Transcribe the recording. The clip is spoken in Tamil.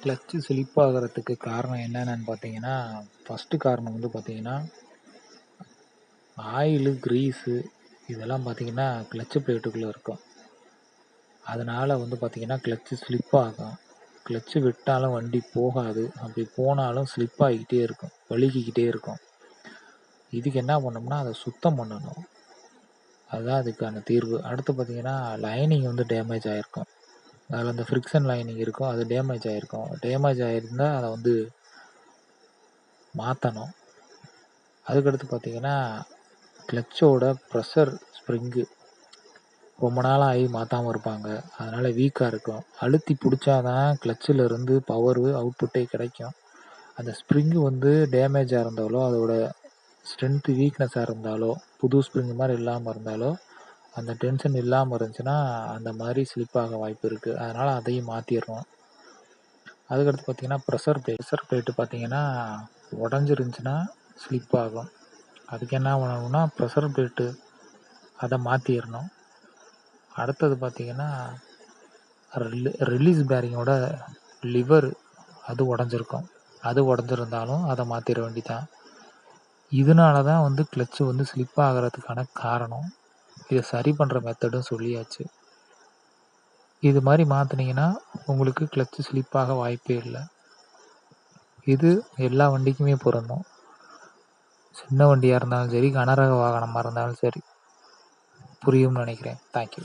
கிளச்சு ஸ்லிப் ஆகிறதுக்கு காரணம் என்னென்னு பார்த்தீங்கன்னா ஃபஸ்ட்டு காரணம் வந்து பார்த்தீங்கன்னா ஆயிலு க்ரீஸு இதெல்லாம் பார்த்தீங்கன்னா கிளச்சு பிளேட்டுக்குள்ளே இருக்கும். அதனால் வந்து பார்த்தீங்கன்னா கிளச்சு ஸ்லிப் ஆகும். கிளச்சு விட்டாலும் வண்டி போகாது. அப்படி போனாலும் ஸ்லிப் ஆகிக்கிட்டே இருக்கும். வழுக்கிக்கிட்டே இருக்கும். இதுக்கு என்ன பண்ணோம்னா அதை சுத்தம் பண்ணணும். அதுதான் அதுக்கான தீர்வு. அடுத்து பார்த்தீங்கன்னா லைனிங் வந்து டேமேஜ் ஆகிருக்கும் அதில் அந்த ஃப்ரிக்ஷன் லைனிங் இருக்கும் அது டேமேஜ் ஆகிருக்கும் டேமேஜ் ஆகிருந்தால் அதை வந்து மாற்றணும் அதுக்கடுத்து பார்த்தீங்கன்னா கிளச்சோட ப்ரெஷர் ஸ்ப்ரிங்கு ரொம்ப நாளாக ஆகி மாற்றாமல் இருப்பாங்க. அதனால் வீக்காக இருக்கும். அழுத்தி பிடிச்சா தான் கிளச்சில் இருந்து பவரு அவுட்புட்டே கிடைக்கும். அந்த ஸ்ப்ரிங்கு வந்து டேமேஜாக இருந்தாலோ அதோட ஸ்ட்ரென்த்து வீக்னஸாக இருந்தாலோ புது ஸ்ப்ரிங் மாதிரி இல்லாமல் இருந்தாலோ அந்த டென்ஷன் இல்லாமல் இருந்துச்சுன்னா அந்த மாதிரி ஸ்லிப் ஆக வாய்ப்பு இருக்குது அதனால் அதையும் மாற்றிடணும் அதுக்கடுத்து பார்த்தீங்கன்னா ப்ரெஷர் பிளேட் ப்ரெஷர் பிளேட்டு பார்த்தீங்கன்னா உடஞ்சிருந்துச்சின்னா ஸ்லிப் ஆகும். அதுக்கு என்ன பண்ணணும்னா ப்ரெஷர் பிளேட்டு அதை மாற்றிடணும் அடுத்தது பார்த்தீங்கன்னா ரிலி ரிலீஸ் பேரிங்கோட லிவர் அது உடஞ்சிருக்கும். அது உடஞ்சிருந்தாலும் அதை மாற்றிட வேண்டிதான். இதனால தான் வந்து கிளச்சு வந்து ஸ்லிப் ஆகிறதுக்கான காரணம். இதை சரி பண்ணுற மெத்தடும் சொல்லியாச்சு. இது மாதிரி மாற்றினீங்கன்னா உங்களுக்கு கிளச்சு ஸ்லிப்பாக வாய்ப்பே இல்லை. இது எல்லா வண்டிக்குமே பொருந்தும். சின்ன வண்டியாக இருந்தாலும் சரி கனரக வாகனமாக இருந்தாலும் சரி. புரியும்னு நினைக்கிறேன். தேங்க்யூ